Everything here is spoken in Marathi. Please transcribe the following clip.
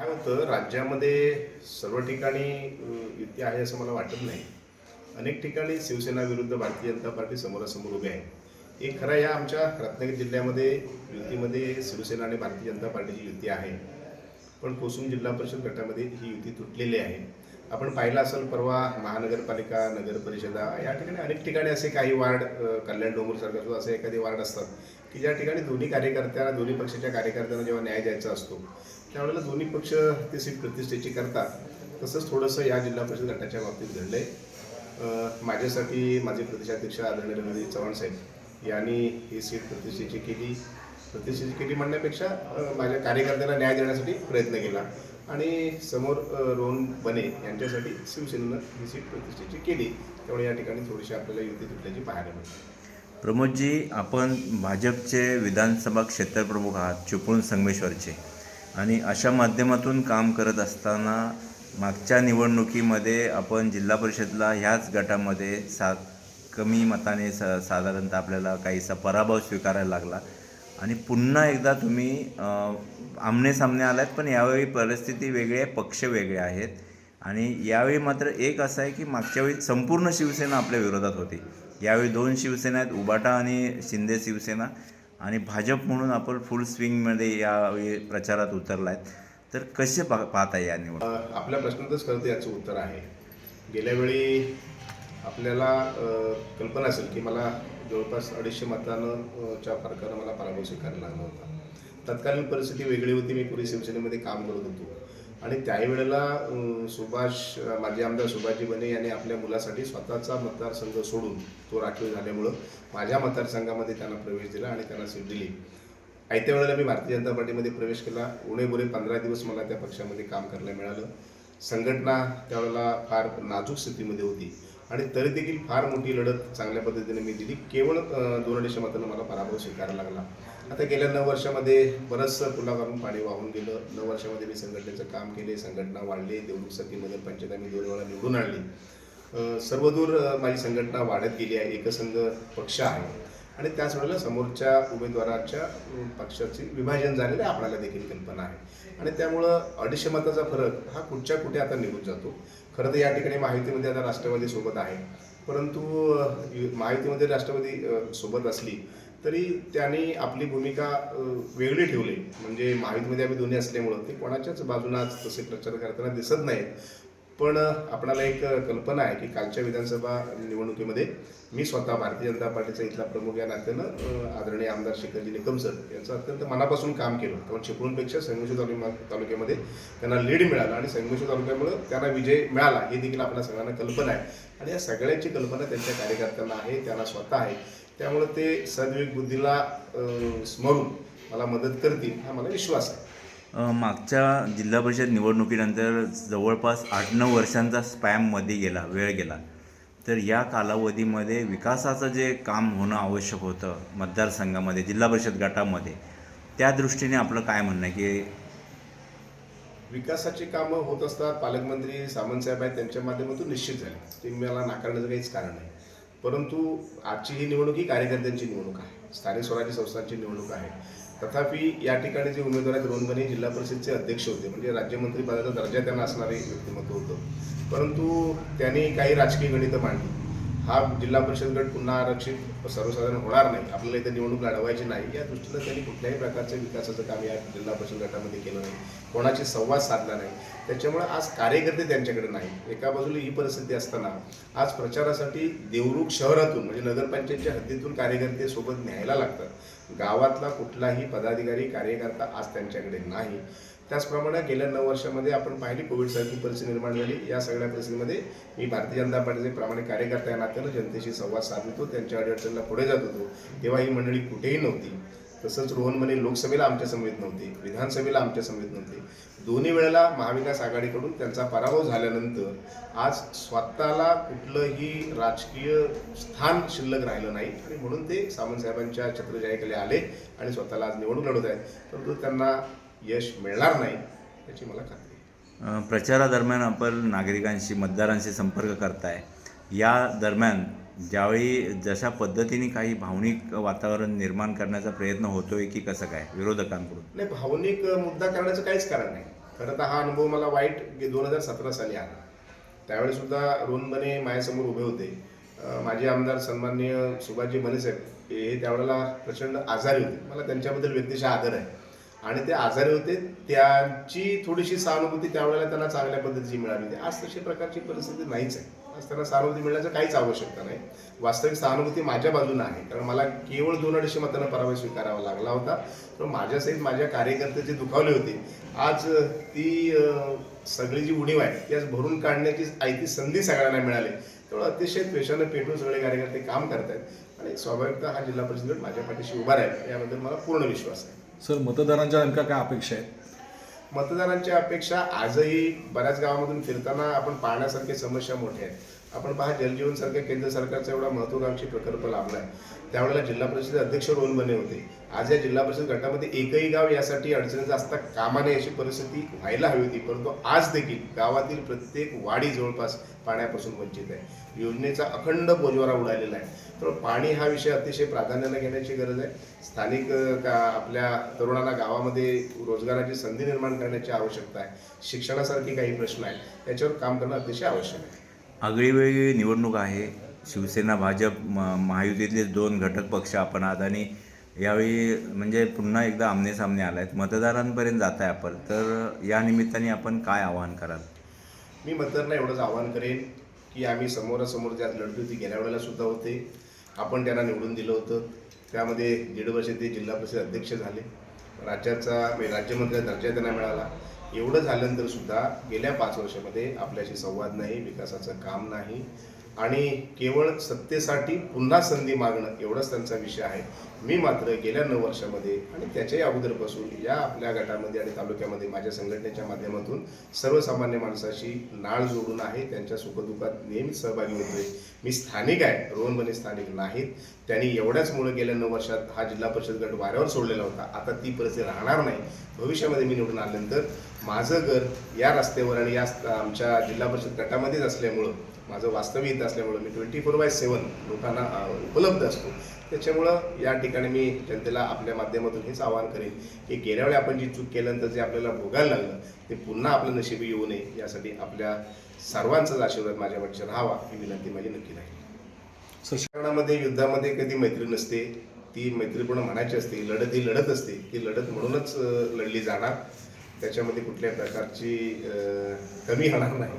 काय होतं राज्यामध्ये सर्व ठिकाणी युती आहे असं मला वाटत नाही. अनेक ठिकाणी शिवसेना विरुद्ध भारतीय जनता पार्टी समोरासमोर उभे आहे. एक खरं या आमच्या रत्नागिरी जिल्ह्यामध्ये युतीमध्ये शिवसेना आणि भारतीय जनता पार्टीची युती आहे. पण कोसुम जिल्हा परिषद गटामध्ये ही युती तुटलेली आहे. आपण पाहिलं असेल परवा महानगरपालिका नगर परिषदा या ठिकाणी अनेक ठिकाणी असे काही वार्ड कल्याण डोंगरसारखं सुद्धा असे एखादे वार्ड असतात की ज्या ठिकाणी दोन्ही कार्यकर्त्यांना दोन्ही पक्षाच्या कार्यकर्त्यांना जेव्हा न्याय द्यायचा असतो त्यावेळेला दोन्ही पक्ष ती सीट प्रतिष्ठेची करतात. तसंच थोडंसं या जिल्हा परिषद गटाच्या बाबतीत घडलंय. आहे माझ्यासाठी माझे प्रदेशाध्यक्ष आदरणीय रवी चव्हाण साहेब यांनी ही सीट प्रतिष्ठेची केली. प्रतिष्ठेची केली म्हणण्यापेक्षा माझ्या कार्यकर्त्यांना न्याय देण्यासाठी प्रयत्न केला. आणि समोर अं, रोहन बने यांच्यासाठी शिवसेनेनं ही सीट प्रतिष्ठेची केली. त्यामुळे या ठिकाणी थोडीशी आपल्याला युती तुटल्याची पाहायला मिळते. प्रमोदजी आपण भाजपचे विधानसभा क्षेत्रप्रमुख आहात चिपळूण संगमेश्वरचे. आणि अशा माध्यमातून काम करत असताना मागच्या निवडणुकीमध्ये आपण जिल्हा परिषदला ह्याच गटामध्ये सा कमी मताने स साधारणतः आपल्याला काहीसा पराभव स्वीकारायला लागला. आणि पुन्हा एकदा तुम्ही आमने सामने आलात पण यावेळी परिस्थिती वेगळी आहे पक्ष वेगळे आहेत. आणि यावेळी मात्र एक असं आहे की मागच्या वेळी संपूर्ण शिवसेना आपल्या विरोधात होती. यावेळी दोन शिवसेना आहेत उबाटा आणि शिंदे शिवसेना. आणि भाजप म्हणून आपण फुल स्विंगमध्ये या प्रचारात उतरला आहेत तर कसे पा पाहता या निवड? आपल्या प्रश्नातच खरं तर याचं उत्तर आहे. गेल्या वेळी आपल्याला कल्पना असेल की मला जवळपास अडीचशे मतानं च्या फरकानं मला पराभव स्वीकारायला लागला होता. तत्कालीन परिस्थिती वेगळी होती. मी पुढे शिवसेनेमध्ये काम करत होतो. आणि त्यावेळेला वेळेला सुभाष माजी आमदार सुभाषजी बने यांनी आपल्या मुलासाठी स्वतःचा मतदारसंघ सोडून तो राखीव झाल्यामुळं माझ्या मतदारसंघामध्ये त्यांना प्रवेश दिला आणि त्यांना सीट दिली. आयत्या वेळेला मी भारतीय जनता पार्टीमध्ये प्रवेश केला. उणे बुरे पंधरा दिवस मला त्या पक्षामध्ये काम करायला मिळालं. संघटना त्यावेळेला फार नाजूक स्थितीमध्ये होती आणि तरी देखील फार मोठी लढत चांगल्या पद्धतीने मी दिली. केवळ दोन अडीचशे मतांना मला पराभव स्वीकारायला लागला. आता गेल्या नऊ वर्षामध्ये बरंचसं पुलावरून पाणी वाहून गेलं. नऊ वर्षामध्ये मी संघटनेचं काम केले संघटना वाढली देवरुख सखी नगरपंचायत आम्ही दोन वेळा निवडून आणली. सर्वदूर माझी संघटना वाढत गेली आहे एकसंघ पक्ष आहे. आणि त्याच वेळेला समोरच्या उमेदवाराच्या पक्षाचे विभाजन झालेलं आपल्याला देखील कल्पना आहे. आणि त्यामुळं अडीचशे मताचा फरक हा कुठच्या कुठे आता निघून जातो. खरं तर या ठिकाणी माहितीमध्ये आता राष्ट्रवादी सोबत आहे. परंतु माहितीमध्ये राष्ट्रवादी सोबत असली तरी त्यांनी आपली भूमिका वेगळी ठेवली. म्हणजे महायुतीमध्ये आम्ही दोन्ही असल्यामुळं. ते कोणाच्याच बाजूला आज तसे प्रचार करताना दिसत नाहीत. पण आपणाला एक कल्पना आहे की कालच्या विधानसभा निवडणुकीमध्ये मी स्वतः भारतीय जनता पार्टीचा इथला प्रमुख या नात्यानं आदरणीय आमदार शेखरजी निकम सर यांचं अत्यंत मनापासून काम केलं. कारण चिपळूणपेक्षा संगमेश्वर तालुका तालुक्यामध्ये त्यांना लीड मिळाला आणि संगमेश्वर तालुक्यामुळं त्यांना विजय मिळाला. हे देखील आपल्या सगळ्यांना कल्पना आहे. आणि या सगळ्याची कल्पना त्यांच्या कार्यकर्त्यांना आहे त्यांना स्वतः आहे. त्यामुळं ते सद्विक बुद्धीला स्मरून मला मदत करतील हा मला विश्वास आहे. मागच्या जिल्हा परिषद निवडणुकीनंतर जवळपास आठ नऊ वर्षांचा स्पॅममध्ये गेला वेळ गेला. तर या कालावधीमध्ये विकासाचं जे काम होणं आवश्यक होतं मतदारसंघामध्ये जिल्हा परिषद गटामध्ये त्या दृष्टीने आपलं काय म्हणणं आहे की विकासाची कामं होत असतात पालकमंत्री सामंतसाहेब आहेत त्यांच्या माध्यमातून निश्चित झाली. ते मला नाकारण्याचं काहीच कारण नाही. परंतु आजची ही निवडणूक ही कार्यकर्त्यांची निवडणूक आहे. स्थानिक स्वराज्य संस्थांची निवडणूक आहे. तथापि या ठिकाणी जे उमेदवार आहेत रोहनबने जिल्हा परिषदचे अध्यक्ष होते. म्हणजे राज्यमंत्री पदाचा दर्जा त्यांना असणारे व्यक्तिमत्व होतं. परंतु त्यांनी काही राजकीय गणितं मांडली. हा जिल्हा परिषद गट पुन्हा आरक्षित सर्वसाधारण होणार नाही. आपल्याला इथे निवडणूक लढवायची नाही. या दृष्टीनं त्यांनी कुठल्याही प्रकारचं विकासाचं काम या जिल्हा परिषद गटामध्ये केलं नाही. कोणाशी संवाद साधला नाही. त्याच्यामुळे आज कार्यकर्ते त्यांच्याकडे नाही. एका बाजूला ही परिस्थिती असताना आज प्रचारासाठी देवरुख शहरातून म्हणजे नगरपंचायतच्या हद्दीतून कार्यकर्ते सोबत न्यायला लागतात. गावातला कुठलाही पदाधिकारी कार्यकर्ता आज त्यांच्याकडे नाही. त्याचप्रमाणे गेल्या नऊ वर्षामध्ये आपण पाहिली कोविडसारखी परिस्थिती निर्माण झाली. या सगळ्या परिस्थितीमध्ये मी भारतीय जनता पार्टीचे प्रामाणिक कार्यकर्ता या नात्यानं जनतेशी संवाद साधतो त्यांच्या अडचणीला पुढे जात होतो. तेव्हा ही मंडळी कुठेही नव्हती. तसंच रोहन म्हणे लोकसभेला आमच्या समेत नव्हते. विधानसभेला आमच्या समेत नव्हते. दोन्ही वेळेला महाविकास आघाडीकडून त्यांचा पराभव झाल्यानंतर आज स्वतःला कुठलंही राजकीय स्थान शिल्लक राहिलं नाही आणि म्हणून ते सावंतसाहेबांच्या छत्रछायेखाली आले आणि स्वतःला आज निवडून लढवत आहेत. परंतु त्यांना यश मिळणार नाही याची मला खात्री आहे. प्रचारादरम्यान आपण नागरिकांशी मतदारांशी संपर्क करताय. या दरम्यान ज्यावेळी जशा पद्धतीने काही भावनिक वातावरण निर्माण करण्याचा प्रयत्न होतोय की कसं काय? विरोधकांकडून. नाही भावनिक मुद्दा करण्याचं काहीच कारण नाही. खरं तर हा अनुभव मला वाईट दोन हजार सतरा साली आला. त्यावेळी सुद्धा रोहनबने माझ्यासमोर उभे होते. माजी आमदार सन्माननीय सुभाषजी बनेसाहेब हे त्यावेळेला प्रचंड आजारी होते. मला त्यांच्याबद्दल व्यक्तिशः आदर आहे. आणि ते आजारी होते त्यांची थोडीशी सहानुभूती त्यावेळेला त्यांना चांगल्या पद्धतीची मिळाली. होती आज तशी प्रकारची परिस्थिती नाहीच आहे. आज त्यांना सहानुभूती मिळण्याचं काहीच आवश्यकता नाही. वास्तविक सहानुभूती माझ्या बाजूने आहे. कारण मला केवळ दोन अडीचशे मतांना पराभव स्वीकारावा लागला होता. तर माझ्यासहित माझ्या कार्यकर्ते जे दुखावले होते आज ती सगळी जी उणीव आहे ती आज भरून काढण्याची आयती संधी सगळ्यांना मिळाली. त्यामुळे अतिशय पेशानं पेटून सगळे कार्यकर्ते काम करत आहेत आणि स्वाभाविकतः हा जिल्हा परिषद माझ्या पाठीशी उभा राहील. याबद्दल मला पूर्ण विश्वास आहे. सर मतदारांच्या नेमक्या काय अपेक्षा आहेत? मतदारांच्या अपेक्षा आजही बऱ्याच गावामधून फिरताना आपण पाहण्यासारखे समस्या मोठ्या आहेत. आपण पहा जलजीवन सारख्या केंद्र सरकारचा एवढा महत्वाकांक्षी प्रकल्प लाभला आहे त्यावेळेला जिल्हा परिषद अध्यक्ष रोल बने होते. आज या जिल्हा परिषद गटामध्ये एकही गाव यासाठी अडचणीचं असता कामा नये अशी परिस्थिती व्हायला हवी होती परंतु आज देखील गावातील प्रत्येक वाडी जवळपास पाण्यापासून वंचित आहे. योजनेचा अखंड बोजवारा उडालेला आहे. तर पाणी हा विषय अतिशय प्राधान्याने घेण्याची गरज आहे. स्थानिक का आपल्या तरुणांना गावामध्ये रोजगाराची संधी निर्माण करण्याची आवश्यकता आहे. शिक्षणासारखी काही प्रश्न आहेत. याच्यावर काम करणं अतिशय आवश्यक आहे. आगळीवेगळी निवडणूक आहे. शिवसेना भाजप म- महायुतीतले दोन घटक पक्ष आपण आहात आणि यावेळी म्हणजे पुन्हा एकदा आमने सामने आला आहेत मतदारांपर्यंत जात आहे आपण. तर या निमित्ताने आपण काय आवाहन कराल? मी मतदारांना एवढंच आवाहन करेन की आम्ही समोरासमोर ज्या लढती होती गेल्या वेळेला सुद्धा होते. आपण त्यांना निवडून दिलं होतं. त्यामध्ये दीड वर्ष ते जिल्हा परिषद अध्यक्ष झाले. राज्याचा म्हणजे राज्यमंत्री दर्जा त्यांना मिळाला. एवढं झाल्यानंतर सुद्धा गेल्या पाच वर्षामध्ये आपल्याशी संवाद नाही विकासाचं काम नाही. आणि केवळ सत्तेसाठी पुन्हा संधी मागणं एवढाच त्यांचा विषय आहे. मी मात्र गेल्या नऊ वर्षामध्ये आणि त्याच्याही अगोदरपासून या आपल्या गटामध्ये आणि तालुक्यामध्ये माझ्या संघटनेच्या माध्यमातून सर्वसामान्य माणसाशी नाळ जोडून आहे. त्यांच्या सुखदुःखात नेहमीच सहभागी होतोय. मी स्थानिक आहे रोहन स्थानिक नाहीत. त्यांनी एवढ्याचमुळे गेल्या नऊ वर्षात हा जिल्हा परिषद गट वाऱ्यावर सोडलेला होता. आता ती परिस्थिती राहणार नाही. भविष्यामध्ये मी निवडून आल्यानंतर माझं घर या रस्त्यावर आणि या आमच्या जिल्हा परिषद गटामध्येच असल्यामुळं माझं वास्तविक असल्यामुळं मी ट्वेंटी फोर बाय सेवन लोकांना उपलब्ध असतो. त्याच्यामुळं या ठिकाणी मी जनतेला आपल्या माध्यमातून हेच आवाहन करेन की गेल्या वेळी आपण जी चूक केल्यानंतर जे आपल्याला भोगायला लागलं ते पुन्हा आपलं नशिबी येऊ नये यासाठी आपल्या सर्वांचाच आशीर्वाद माझ्या वाटच्या राहावा ही विनंती माझी नक्की राहील. सशिक्षणामध्ये युद्धामध्ये कधी मैत्री नसते ती मैत्रीपूर्ण म्हणायची असते लढत ही लढत असते ती लढत म्हणूनच लढली जाणार. त्याच्यामध्ये कुठल्याही प्रकारची कमी होणार नाही.